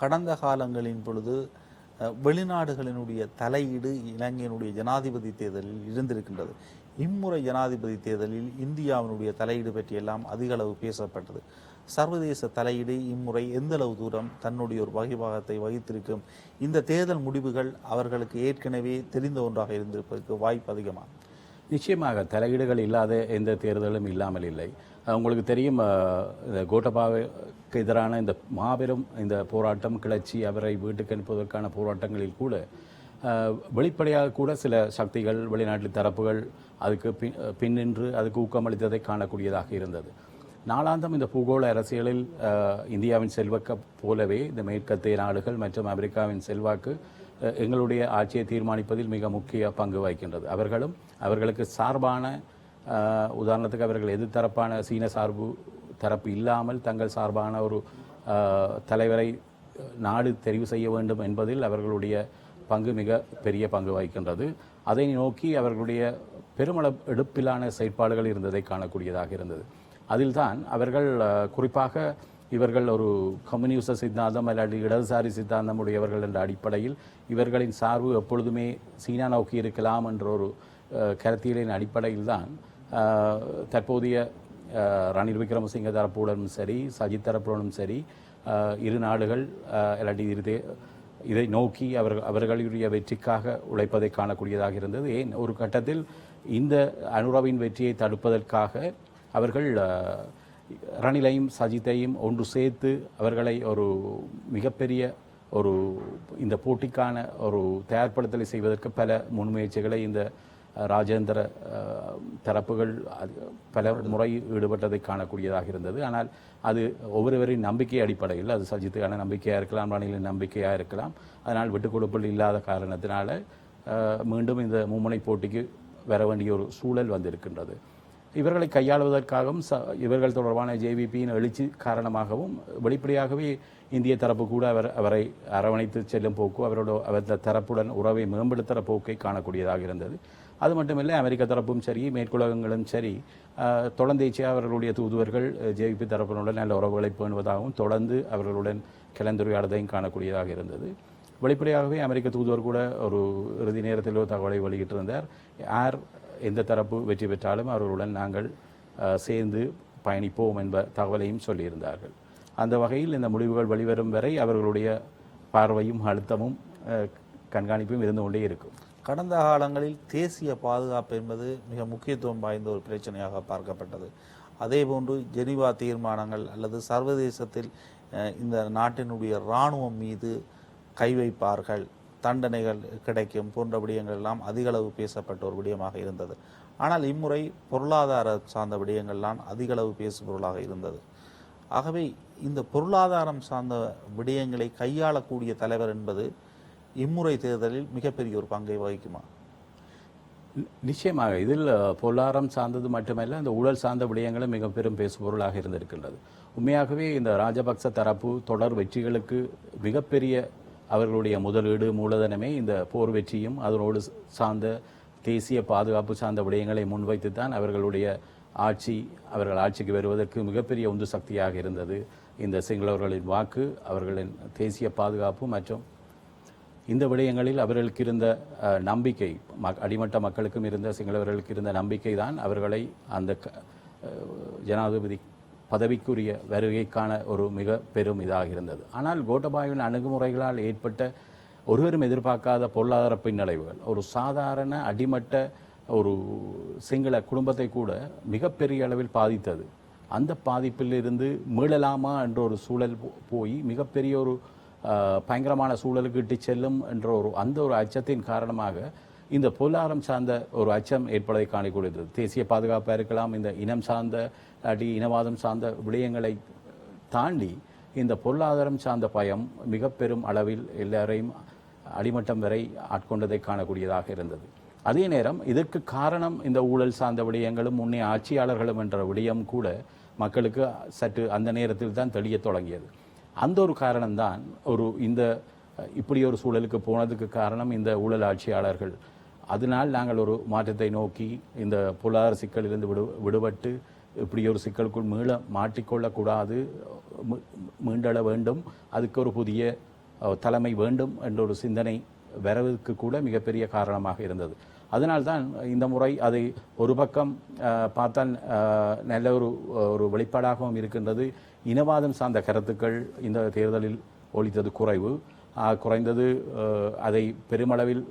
கடந்த காலங்களின் பொழுது வெளிநாடுகளினுடைய தலையீடு இலங்கையினுடைய ஜனாதிபதி தேர்தலில் இருந்திருக்கின்றது. இம்முறை ஜனாதிபதி தேர்தலில் இந்தியாவினுடைய தலையீடு பற்றியெல்லாம் அதிக அளவு பேசப்பட்டது. சர்வதேச தலையீடு இம்முறை எந்தளவு தூரம் தன்னுடைய ஒரு வகைபாகத்தை வகித்திருக்கும்? இந்த தேர்தல் முடிவுகள் அவர்களுக்கு ஏற்கனவே தெரிந்த ஒன்றாக இருந்திருப்பதற்கு வாய்ப்பு அதிகமாக நிச்சயமாக தலையீடுகள் இல்லாத எந்த தேர்தலும் இல்லாமல் இல்லை. உங்களுக்கு தெரியும் இந்த கோட்டபாவுக்கு எதிரான இந்த மாபெரும் இந்த போராட்டம் கிளர்ச்சி அவரை வீட்டுக்கு அனுப்புவதற்கான போராட்டங்களில் கூட வெளிப்படையாக கூட சில சக்திகள் வெளிநாட்டு தரப்புகள் அதுக்கு பின் பின்னின்று அதுக்கு ஊக்கமளித்ததை காணக்கூடியதாக இருந்தது. நாளாந்தம் இந்த பூகோள அரசியலில் இந்தியாவின் செல்வாக்க போலவே இந்த மேற்கத்திய நாடுகள் மற்றும் அமெரிக்காவின் செல்வாக்கு எங்களுடைய ஆட்சியை தீர்மானிப்பதில் மிக முக்கிய பங்கு வகிக்கின்றது. அவர்களும் அவர்களுக்கு சார்பான உதாரணத்துக்கு அவர்கள் எதிர்த்தரப்பான சீன சார்பு தரப்பு இல்லாமல் தங்கள் சார்பான ஒரு தலைவரை நாடு தெரிவு செய்ய வேண்டும் என்பதில் அவர்களுடைய பங்கு மிக பெரிய பங்கு வகிக்கின்றது. அதை நோக்கி அவர்களுடைய பெருமளவு எடுப்பிலான செயற்பாடுகள் இருந்ததை காணக்கூடியதாக இருந்தது. அதில்தான் அவர்கள் குறிப்பாக இவர்கள் ஒரு கம்யூனிச சித்தாந்தம் அல்லது இடதுசாரி சித்தாந்தம் உடையவர்கள் என்ற அடிப்படையில் இவர்களின் சார்பு எப்பொழுதுமே சீனா நோக்கி இருக்கலாம் என்ற ஒரு கருத்தியலின் அடிப்படையில் தான் தற்போதைய ரணில் விக்ரமசிங்க தரப்புடனும் சரி சஜித் தரப்புடனும் சரி இரு நாடுகள் இல்லாட்டி இரு தே- இதை நோக்கி அவர்கள் அவர்களுடைய வெற்றிக்காக உழைப்பதை காணக்கூடியதாக இருந்தது. ஏன்? ஒரு கட்டத்தில் இந்த அனுராவின் வெற்றியை தடுப்பதற்காக அவர்கள் ரணிலையும் சஜித்தையும் ஒன்று சேர்த்து அவர்களை ஒரு மிகப்பெரிய ஒரு இந்த போட்டிக்கான ஒரு தயார்படுத்தலை செய்வதற்கு பல முன்முயற்சிகளை இந்த ராஜேந்திர தரப்புகள் பல முறை ஈடுபட்டதை காணக்கூடியதாக இருந்தது. ஆனால் அது ஒவ்வொருவரின் நம்பிக்கை அடிப்படையில் அது சஜித்துக்கான நம்பிக்கையாக இருக்கலாம் ரணிலின் நம்பிக்கையாக இருக்கலாம். அதனால் விட்டுக் கொடுப்பல் இல்லாத காரணத்தினால மீண்டும் இந்த மும்முனை போட்டிக்கு வர வேண்டிய ஒரு சூழல் வந்திருக்கின்றது. இவர்களை கையாளுவதற்காகவும் ச இவர்கள் தொடர்பான ஜேவிபியின் எழுச்சி காரணமாகவும் வெளிப்படையாகவே இந்திய தரப்பு கூட அவர் அவரை அரவணைத்து செல்லும் போக்கு அவரோட அவர் தரப்புடன் உறவை மேம்படுத்துகிற போக்கை காணக்கூடியதாக இருந்தது. அது மட்டுமில்லை அமெரிக்க தரப்பும் சரி மேற்குலகங்களும் சரி அஹ், தொடர்ந்தேச்சியாக அவர்களுடைய தூதுவர்கள் ஜேபி தரப்பினுடன் நல்ல உறவுகளை பேணுவதாகவும் தொடர்ந்து அவர்களுடன் கலந்துரையாடுவதையும் காணக்கூடியதாக இருந்தது. வெளிப்படையாகவே அமெரிக்க தூதுவர் கூட ஒரு இறுதி நேரத்தில் ஒரு தகவலை வெளியிட்டிருந்தார். யார் எந்த தரப்பு வெற்றி பெற்றாலும் அவர்களுடன் நாங்கள் சேர்ந்து பயணிப்போம் என்ப தகவலையும் சொல்லியிருந்தார்கள். அந்த வகையில் இந்த முடிவுகள் வெளிவரும் வரை அவர்களுடைய பார்வையும் அழுத்தமும் கண்காணிப்பும் இருந்து கொண்டே இருக்கும். கடந்த காலங்களில் தேசிய பாதுகாப்பு என்பது மிக முக்கியத்துவம் வாய்ந்த ஒரு பிரச்சனையாக பார்க்கப்பட்டது. அதேபோன்று ஜெனிவா தீர்மானங்கள் அல்லது சர்வதேசத்தில் இந்த நாட்டினுடைய இராணுவம் மீது கை வைப்பார்கள் தண்டனைகள் கிடைக்கும் போன்ற விடயங்கள் எல்லாம் அதிகளவு பேசப்பட்ட ஒரு விடயமாக இருந்தது. ஆனால் இம்முறை பொருளாதார சார்ந்த விடயங்கள்லாம் அதிகளவு பேசுபொருளாக இருந்தது. ஆகவே இந்த பொருளாதாரம் சார்ந்த விடயங்களை கையாளக்கூடிய தலைவர் என்பது இம்முறை தேர்தலில் மிகப்பெரிய ஒரு பங்கை வகிக்குமா? நிச்சயமாக. இதில் பொருளாதாரம் சார்ந்தது மட்டுமல்ல இந்த ஊழல் சார்ந்த விடயங்களும் மிக பெரும் பேசுபொருளாக இருந்திருக்கின்றது. உண்மையாகவே இந்த ராஜபக்ச தரப்பு தொடர் வெற்றிகளுக்கு மிகப்பெரிய அவர்களுடைய முதலீடு மூலதனமே இந்த போர் வெற்றியும் அதனோடு சார்ந்த தேசிய பாதுகாப்பு சார்ந்த விடயங்களை முன்வைத்து தான் அவர்களுடைய ஆட்சி அவர்கள் ஆட்சிக்கு வருவதற்கு மிகப்பெரிய உந்து சக்தியாக இருந்தது. இந்த சிங்களவர்களின் வாக்கு அவர்களின் தேசிய பாதுகாப்பு மற்றும் இந்த விடயங்களில் அவர்களுக்கு இருந்த நம்பிக்கை மக் அடிமட்ட மக்களுக்கும் இருந்த சிங்களவர்களுக்கு இருந்த நம்பிக்கை தான் அவர்களை அந்த க- ஜனாதிபதி பதவிக்குரிய வருகைக்கான ஒரு மிக பெரும் இதாக இருந்தது. ஆனால் கோட்டபாயுவின் அணுகுமுறைகளால் ஏற்பட்ட ஒருவரும் எதிர்பார்க்காத பொருளாதார பின்னடைவுகள் ஒரு சாதாரண அடிமட்ட ஒரு சிங்கள குடும்பத்தை கூட மிகப்பெரிய அளவில் பாதித்தது. அந்த பாதிப்பில் இருந்து மீளலாமா என்ற ஒரு சூழல் போ- போய் மிகப்பெரிய ஒரு பயங்கரமான சூழலுக்கு இட்டு செல்லும் என்ற ஒரு அந்த ஒரு அச்சத்தின் காரணமாக இந்த பொருளாதாரம் சார்ந்த ஒரு அச்சம் ஏற்படுவதை காணக்கூடியது. தேசிய பாதுகாப்பாக இருக்கலாம் இந்த இனம் சார்ந்த அடி இனவாதம் சார்ந்த விடயங்களை தாண்டி இந்த பொருளாதாரம் சார்ந்த பயம் மிக பெரும் அளவில் எல்லாரையும் அடிமட்டம் வரை ஆட்கொண்டதை காணக்கூடியதாக இருந்தது. அதே நேரம் இதற்கு காரணம் இந்த ஊழல் சார்ந்த விடயங்களும் முன்னே ஆட்சியாளர்களும் என்ற விடயம் கூட மக்களுக்கு சற்று அந்த நேரத்தில் தான் தெளியத் தொடங்கியது. அந்த ஒரு காரணம்தான் ஒரு இந்த இப்படி ஒரு சூழலுக்கு போனதுக்கு காரணம் இந்த ஊழல் ஆட்சியாளர்கள். அதனால் நாங்கள் ஒரு மாற்றத்தை நோக்கி இந்த பொருளாதார சிக்கலிலிருந்து விடு விடுபட்டு இப்படி ஒரு சிக்கலுக்குள் மீள மாட்டிக்கொள்ளக்கூடாது மீண்டள வேண்டும். அதுக்கு ஒரு புதிய தலைமை வேண்டும் என்ற ஒரு சிந்தனை வரவுக்கு கூட மிகப்பெரிய காரணமாக இருந்தது. அதனால்தான் இந்த முறை அதை ஒரு பக்கம் பார்த்தால் நல்ல ஒரு ஒரு வெளிப்பாடாகவும் இருக்கின்றது. இனவாதம் சார்ந்த கருத்துக்கள் இந்த தேர்தலில் ஒலித்தது குறைவு. குறைந்தது அதை பெருமளவில்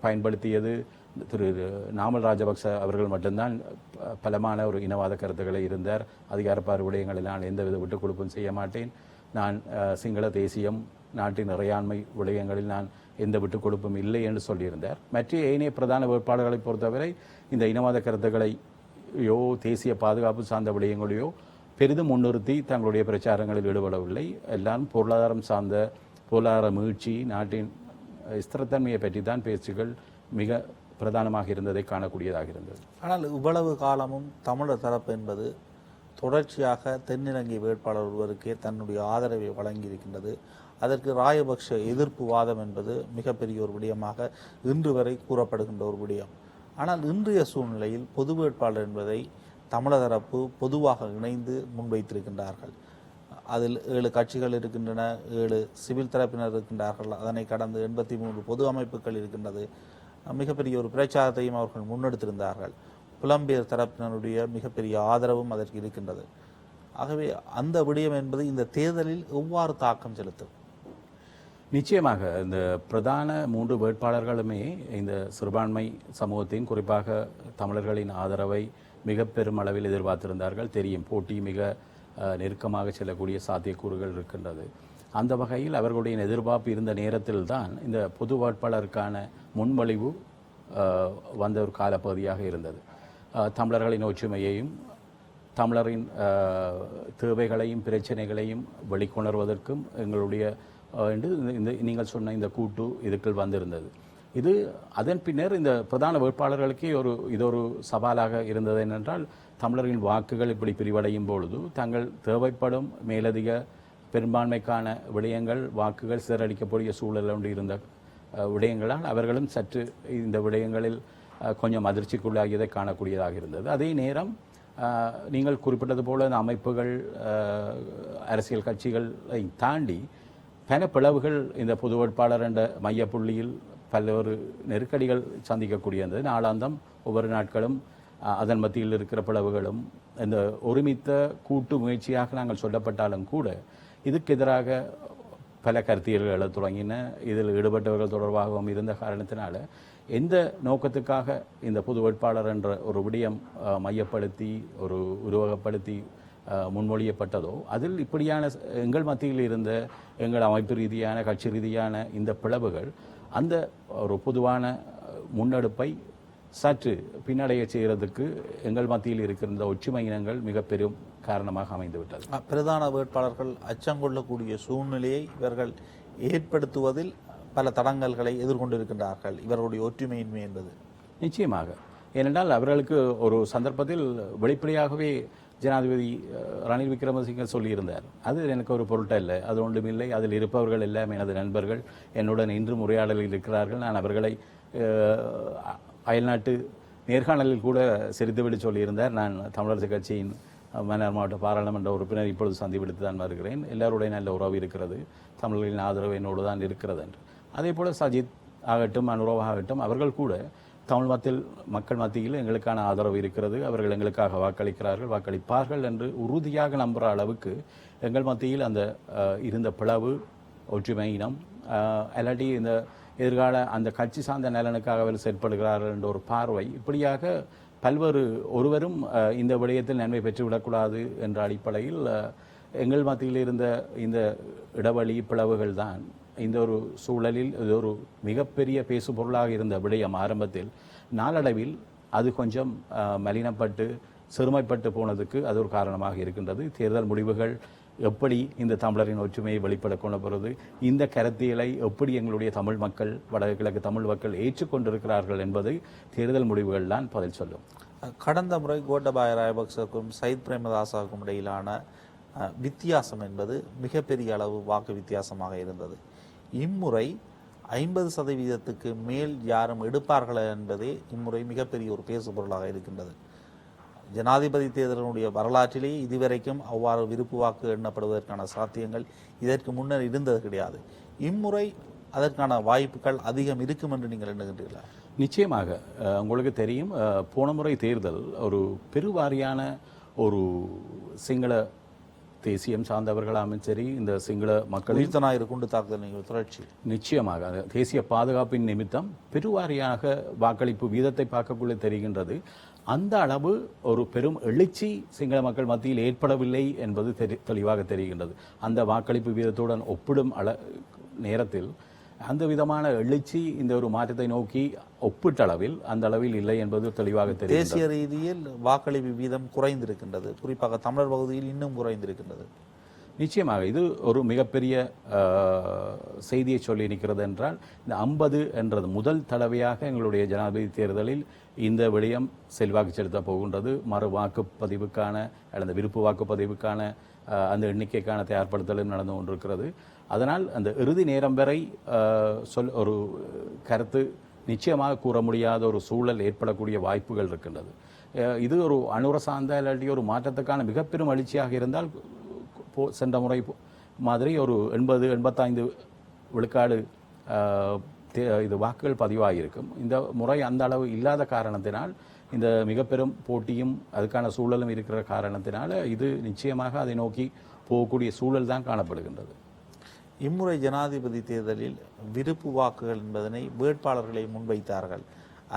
பயன்படுத்தியது திரு நாமல் ராஜபக்ச அவர்கள் மட்டும்தான். ப- பலமான ஒரு இனவாத கருத்துக்களை இருந்தார். அதிகாரப்பார் விடயங்களில் நான் எந்தவித விட்டுக் கொடுப்பும் செய்ய மாட்டேன். நான் சிங்கள தேசியம் நாட்டின் இறையாண்மை விடயங்களில் நான் எந்த விட்டுக் கொடுப்பும் இல்லை என்று சொல்லியிருந்தார். மற்ற ஏனைய பிரதான வேட்பாளர்களை பொறுத்தவரை இந்த இனவாத கருத்துக்களையோ தேசிய பாதுகாப்பு சார்ந்த விடயங்களையோ பெரிதும் முன்னிறுத்தி தங்களுடைய பிரச்சாரங்களில் ஈடுபடவில்லை. எல்லாம் பொருளாதாரம் சார்ந்த பொருளாதார மீழ்ச்சி நாட்டின் ஸ்திரத்தன்மையை பற்றி தான் பேச்சுகள் மிக பிரதானமாக இருந்ததை காணக்கூடியதாக இருந்தது. ஆனால் இவ்வளவு காலமும் தமிழர் தரப்பு என்பது தொடர்ச்சியாக தென்னிலங்கை வேட்பாளர் ஒருவருக்கே தன்னுடைய ஆதரவை வழங்கியிருக்கின்றது. அதற்கு ராயபக்ஷ எதிர்ப்பு வாதம் என்பது மிகப்பெரிய ஒரு விடயமாக இன்று வரை கூறப்படுகின்ற ஒரு விடயம். ஆனால் இன்றைய சூழ்நிலையில் பொது வேட்பாளர் என்பதை தமிழர் தரப்பு பொதுவாக இணைந்து முன்வைத்திருக்கின்றார்கள். அதில் ஏழு கட்சிகள் இருக்கின்றன ஏழு சிவில் தரப்பினர் இருக்கின்றார்கள். அதனை கடந்து எண்பத்தி மூன்று பொது அமைப்புகள் இருக்கின்றது. மிகப்பெரிய ஒரு பிரச்சாரத்தையும் அவர்கள் முன்னெடுத்திருந்தார்கள். புலம்பெயர் தரப்பினருடைய மிகப்பெரிய ஆதரவும் அதற்கு இருக்கின்றது. ஆகவே அந்த விடயம் என்பது இந்த தேர்தலில் எவ்வாறு தாக்கம் செலுத்தும்? நிச்சயமாக இந்த பிரதான மூன்று வேட்பாளர்களுமே இந்த சிறுபான்மை சமூகத்தின் குறிப்பாக தமிழர்களின் ஆதரவை மிக பெருமளவில் எதிர்பார்த்திருந்தார்கள். தெரியும் போட்டி மிக நெருக்கமாக செல்லக்கூடிய சாத்தியக்கூறுகள் இருக்கின்றது. அந்த வகையில் அவர்களுடைய எதிர்பார்ப்பு இருந்த நேரத்தில் தான் இந்த பொது வேட்பாளருக்கான முன்மொழிவு வந்த ஒரு காலப்பகுதியாக இருந்தது. தமிழர்களின் ஒற்றுமையையும் தமிழரின் தேவைகளையும் பிரச்சனைகளையும் வெளிக்கொணர்வதற்கும் எங்களுடைய என்று இந்த- நீங்கள் சொன்ன இந்த கூட்டு இதுக்குள் வந்திருந்தது. இது அதன் பின்னர் இந்த பிரதான வேட்பாளர்களுக்கே ஒரு இது ஒரு சவாலாக இருந்தது என்னென்றால் தமிழர்களின் வாக்குகள் இப்படி பிரிவடையும் பொழுது தங்கள் தேவைப்படும் மேலதிக பெரும்பான்மைக்கான விடயங்கள் வாக்குகள் சிதறடிக்கக்கூடிய சூழல் ஒன்று இருந்த விடயங்களால் அவர்களும் சற்று இந்த விடயங்களில் கொஞ்சம் அதிர்ச்சிக்குள்ளாகியதை காணக்கூடியதாக இருந்தது. அதே நேரம் நீங்கள் குறிப்பிட்டது போல இந்த அமைப்புகள் அரசியல் கட்சிகளை தாண்டி பல பிளவுகள் இந்த பொது வேட்பாளர் என்ற மையப்புள்ளியில் பல்வேறு நெருக்கடிகள் சந்திக்கக்கூடியது. நாளாந்தம் ஒவ்வொரு நாட்களும் அதன் மத்தியில் இருக்கிற பிளவுகளும் இந்த ஒருமித்த கூட்டு முயற்சியாக நாங்கள் சொல்லப்பட்டாலும் கூட இதுக்கு எதிராக பல கருத்தியல்கள் தொடங்கின இதில் ஈடுபட்டவர்கள் தொடர்பாகவும் இருந்த காரணத்தினால எந்த நோக்கத்துக்காக இந்த பொது வேட்பாளர் என்ற ஒரு விடயம் மையப்படுத்தி ஒரு உருவகப்படுத்தி முன்மொழியப்பட்டதோ அதில் இப்படியான எங்கள் மத்தியில் இருந்த எங்கள் அமைப்பு ரீதியான கட்சி ரீதியான இந்த பிளவுகள் அந்த ஒரு பொதுவான முன்னெடுப்பை சற்று பின்னடைய செய்கிறதுக்கு எங்கள் மத்தியில் இருக்கின்ற ஒற்றுமை இனங்கள் மிக பெரும் காரணமாக அமைந்துவிட்டது. பிரதான வேட்பாளர்கள் அச்சங்கொள்ளக்கூடிய சூழ்நிலையை இவர்கள் ஏற்படுத்துவதில் பல தடங்கல்களை எதிர்கொண்டிருக்கின்றார்கள். இவர்களுடைய ஒற்றுமையின்மை என்பது. நிச்சயமாக. ஏனென்றால் அவர்களுக்கு ஒரு சந்தர்ப்பத்தில் வெளிப்படையாகவே ஜனாதிபதி ரணில் விக்ரமசிங்க சொல்லியிருந்தார். அது எனக்கு ஒரு பொருட்டை இல்லை அது ஒன்றுமில்லை அதில் இருப்பவர்கள் எல்லாம் எனது நண்பர்கள். என்னுடன் இன்றும் உரையாடலில் இருக்கிறார்கள். நான் அவர்களை அயல்நாட்டு நேர்காணலில் கூட சிரித்துவிட்டு சொல்லியிருந்தார். நான் தமிழரசு கட்சியின் மன்னார் மாவட்ட பாராளுமன்ற உறுப்பினர் இப்பொழுது சந்திப்பிடித்து தான் வருகிறேன். எல்லாருடைய நல்ல உறவு இருக்கிறது. தமிழர்களின் ஆதரவு என்னோடு தான் இருக்கிறது என்று. அதே போல் சஜித் ஆகட்டும் அனுரவாகட்டும் அவர்கள் கூட தமிழ் மத்தியில் மக்கள் மத்தியில் எங்களுக்கான ஆதரவு இருக்கிறது. அவர்கள் எங்களுக்காக வாக்களிக்கிறார்கள் வாக்களிப்பார்கள் என்று உறுதியாக நம்புகிற அளவுக்கு எங்கள் மத்தியில் அந்த இருந்த பிளவு ஒற்றுமை இனம் இல்லாட்டி இந்த எதிர்கால அந்த கட்சி சார்ந்த நலனுக்காக அவர் செயற்படுகிறார்கள் என்ற ஒரு பார்வை இப்படியாக பல்வேறு ஒருவரும் இந்த விடயத்தில் நன்மை பெற்றுவிடக்கூடாது என்ற அடிப்படையில் எங்கள் மத்தியில் இருந்த இந்த இடைவெளி பிளவுகள் தான் இந்த ஒரு சூழலில் இது ஒரு மிகப்பெரிய பேசுபொருளாக இருந்த விடயம் ஆரம்பத்தில் நாளடைவில் அது கொஞ்சம் மலினப்பட்டு சிறுமைப்பட்டு போனதுக்கு அது ஒரு காரணமாக இருக்கின்றது. தேர்தல் முடிவுகள் எப்படி இந்த தமிழரின் ஒற்றுமையை வெளிப்பட கொண்டு போகிறது இந்த கருத்தியலை எப்படி எங்களுடைய தமிழ் மக்கள் வடகிழக்கு தமிழ் மக்கள் ஏற்றுக்கொண்டிருக்கிறார்கள் என்பது தேர்தல் முடிவுகள் தான் பதில் சொல்லும். கடந்த முறை கோட்டபாய ராயபக்சக்கும் சயித் பிரேமதாசாவுக்கும் இடையிலான வித்தியாசம் என்பது மிகப்பெரிய அளவு வாக்கு வித்தியாசமாக இருந்தது. இம்முறை ஐம்பது சதவீதத்துக்கு மேல் யாரும் எடுப்பார்களா என்பதே இம்முறை மிகப்பெரிய ஒரு பேசுபொருளாக இருக்கின்றது. ஜனாதிபதி தேர்தலினுடைய வரலாற்றிலே இதுவரைக்கும் அவ்வாறு விருப்பு வாக்கு எண்ணப்படுவதற்கான சாத்தியங்கள் இதற்கு முன்னர் இருந்தது கிடையாது. இம்முறை அதற்கான வாய்ப்புகள் அதிகம் இருக்கும் என்று நீங்கள் எண்ணுகின்றீர்களா? நிச்சயமாக உங்களுக்கு தெரியும் போன முறை தேர்தல் ஒரு பெருவாரியான ஒரு சிங்கள தேசியம் சார்ந்தவர்களாலும் சரி இந்த சிங்கள மக்கள் உயிர்த்த ஞாயிறு குண்டு தாக்குதல் நீங்கள் தொடர்ச்சி. நிச்சயமாக தேசிய பாதுகாப்பின் நிமித்தம் பெருவாரியாக வாக்களிப்பு வீதத்தை பார்க்கக்குள்ள தெரிகின்றது. அந்த அளவு ஒரு பெரும் எழுச்சி சிங்கள மக்கள் மத்தியில் ஏற்படவில்லை என்பது தெரி தெளிவாக தெரிகின்றது. அந்த வாக்களிப்பு வீதத்துடன் ஒப்பிடும் அள நேரத்தில் அந்த விதமான எழுச்சி இந்த ஒரு மாற்றத்தை நோக்கி ஒப்பீட்டளவில் அந்த அளவில் இல்லை என்பது தெளிவாக தெரியும் தேசிய ரீதியில் வாக்களிப்பு வீதம் குறைந்திருக்கின்றது. குறிப்பாக தமிழர் பகுதியில் இன்னும் குறைந்திருக்கின்றது. நிச்சயமாக இது ஒரு மிகப்பெரிய செய்தியை சொல்லி நிற்கிறது என்றால் இந்த ஐம்பது என்றது முதல் தடவையாக எங்களுடைய ஜனாதிபதி தேர்தலில் இந்த விடயம் செல்வாக்கு செலுத்த போகின்றது. மறு வாக்குப்பதிவுக்கான அல்லது விருப்பு வாக்குப்பதிவுக்கான அந்த எண்ணிக்கைக்கான தயார்படுத்தலும் நடந்து கொண்டிருக்கிறது. அதனால் அந்த இறுதி நேரம் வரை சொல் ஒரு கருத்து நிச்சயமாக கூற முடியாத ஒரு சூழல் ஏற்படக்கூடிய வாய்ப்புகள் இருக்கின்றது. இது ஒரு அணுர சார்ந்த இல்லாட்டி ஒரு மாற்றத்துக்கான மிகப்பெரும் எழுச்சியாக இருந்தால் போ சென்ற முறை மாதிரி ஒரு எண்பது எண்பத்தைந்து விழுக்காடு தே- இது வாக்குகள் பதிவாகியிருக்கும். இந்த முறை அந்த அளவு இல்லாத காரணத்தினால் இந்த மிக பெரும் போட்டியும் அதுக்கான சூழலும் இருக்கிற காரணத்தினால இது நிச்சயமாக அதை நோக்கி போகக்கூடிய சூழல் தான் காணப்படுகின்றது. இம்முறை ஜனாதிபதி தேர்தலில் விருப்பு வாக்குகள் என்பதனை வேட்பாளர்களை முன்வைத்தார்கள்.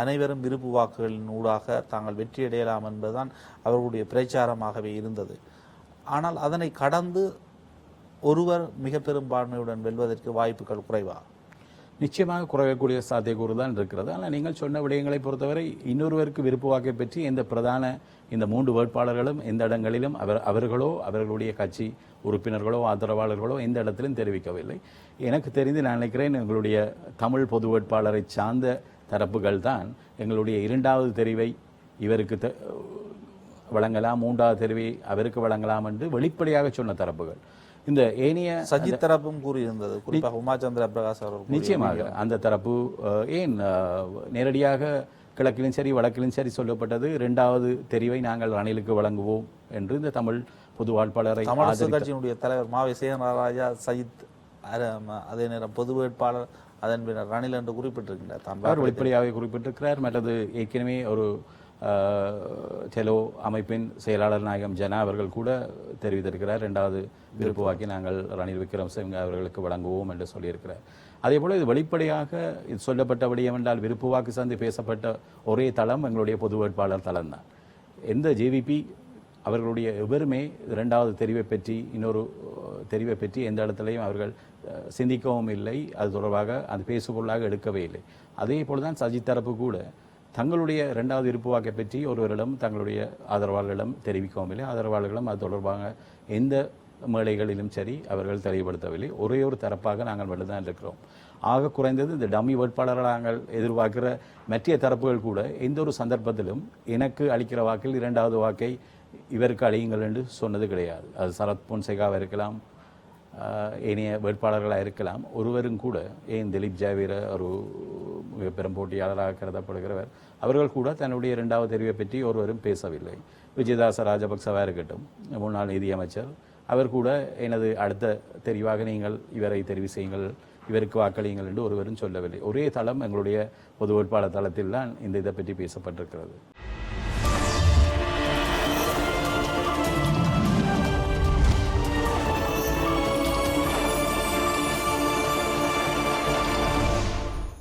அனைவரும் விருப்பு வாக்குகளின் ஊடாக தாங்கள் வெற்றியடையலாம் என்பதுதான் அவர்களுடைய பிரச்சாரமாகவே இருந்தது. ஆனால் அதனை கடந்து ஒருவர் மிக பெரும்பான்மையுடன் வெல்வதற்கு வாய்ப்புகள் குறைவா? நிச்சயமாக குறையக்கூடிய சாத்தியக்கூறு தான் இருக்கிறது. ஆனால் நீங்கள் சொன்ன விடயங்களை பொறுத்தவரை இன்னொருவருக்கு விருப்பு வாக்கை பற்றி இந்த பிரதான இந்த மூன்று வேட்பாளர்களும் எந்த இடங்களிலும் அவர் அவர்களோ அவர்களுடைய கட்சி உறுப்பினர்களோ ஆதரவாளர்களோ எந்த இடத்திலும் தெரிவிக்கவில்லை. எனக்கு தெரிந்து நான் நினைக்கிறேன் எங்களுடைய தமிழ் பொது வேட்பாளரை சார்ந்த தரப்புகள் தான் எங்களுடைய இரண்டாவது தெரிவை இவருக்கு த- வழங்கலாம் மூன்றாவது தெரிவை அவருக்கு வழங்கலாம் என்று வெளிப்படையாக சொன்ன தரப்புகள். இந்த ஏனைய சஜித் தரப்பும் கூறியிருந்தது குறிப்பாக உமாச்சந்திர பிரகாஷ் அவர்கள் நிச்சயமாக அந்த தரப்பு ஏன் நேரடியாக கிழக்கிலும் சரி வடக்கிலும் சரி சொல்லப்பட்டது இரண்டாவது தெரிவை நாங்கள் ரணிலுக்கு வழங்குவோம் என்று இந்த தமிழ் பொது வாட்பாளரை ஆதரித்த- கட்சியினுடைய தலைவர் மாவை சேகரராஜா சஜித் அதே நேரம் பொது வேட்பாளர் அதன் பின்னர் ரணில் என்று குறிப்பிட்டிருக்கின்றார். தான் அவர் வெளிப்படையாக குறிப்பிட்டிருக்கிறார். மற்றது ஏற்கனவே ஒரு டெலோ அமைப்பின் செயலாளர் நாயகம் ஜனா அவர்கள் கூட தெரிவித்திருக்கிறார். ரெண்டாவது விருப்பு வாக்கி நாங்கள் ரணில் விக்ரமசிங்க அவர்களுக்கு வழங்குவோம் என்று சொல்லியிருக்கிறார். அதே போல இது வெளிப்படையாக இது சொல்லப்பட்ட விடயம் என்றால் விருப்பு வாக்கு சார்ந்து பேசப்பட்ட ஒரே தளம் எங்களுடைய பொது வேட்பாளர் தளம் தான். எந்த ஜேவிபி அவர்களுடைய எவருமே இரண்டாவது தெரிவை பற்றி இன்னொரு தெரிவை பற்றி எந்த இடத்துலையும் அவர்கள் சிந்திக்கவும் இல்லை. அது தொடர்பாக அது பேசுபொருளாக எடுக்கவே இல்லை. அதே போல தான் சஜித் தரப்பு கூட தங்களுடைய இரண்டாவது இருப்பு வாக்கை பற்றி ஒருவரிடம் தங்களுடைய ஆதரவாளர்களிடம் தெரிவிக்கவும் இல்லை. ஆதரவாளர்களும் அது தொடர்பாக எந்த மேடைகளிலும் சரி அவர்கள் தெளிவுபடுத்தவில்லை. ஒரே ஒரு தரப்பாக நாங்கள் மட்டும்தான் இருக்கிறோம். ஆக குறைந்தது இந்த டம்மி வேட்பாளர்கள் நாங்கள் எதிர்பார்க்கிற மற்ற தரப்புகள் கூட எந்த ஒரு சந்தர்ப்பத்திலும் எனக்கு அளிக்கிற வாக்கில் இரண்டாவது வாக்கை இவருக்கு அழியுங்கள் என்று சொன்னது கிடையாது. அது சரத் பொன்சேகாவாக இருக்கலாம் இனிய ஏனைய வேட்பாளர்களாக இருக்கலாம். ஒருவரும் கூட ஏன் திலீப் ஜாவீர ஒரு மிக பெரும் போட்டியாளராக கருதப்படுகிறவர். அவர்கள் கூட தன்னுடைய இரண்டாவது தெரிவை பற்றி ஒருவரும் பேசவில்லை. விஜயதாச ராஜபக்சவாக இருக்கட்டும் முன்னாள் நிதியமைச்சர் அவர் கூட எனது அடுத்த தெரிவாக நீங்கள் இவரை தெரிவு செய்யுங்கள் இவருக்கு வாக்களியுங்கள் என்று ஒருவரும் சொல்லவில்லை. ஒரே தளம் எங்களுடைய பொது வேட்பாளர் தளத்தில் தான் இந்த இதை பற்றி பேசப்பட்டிருக்கிறது.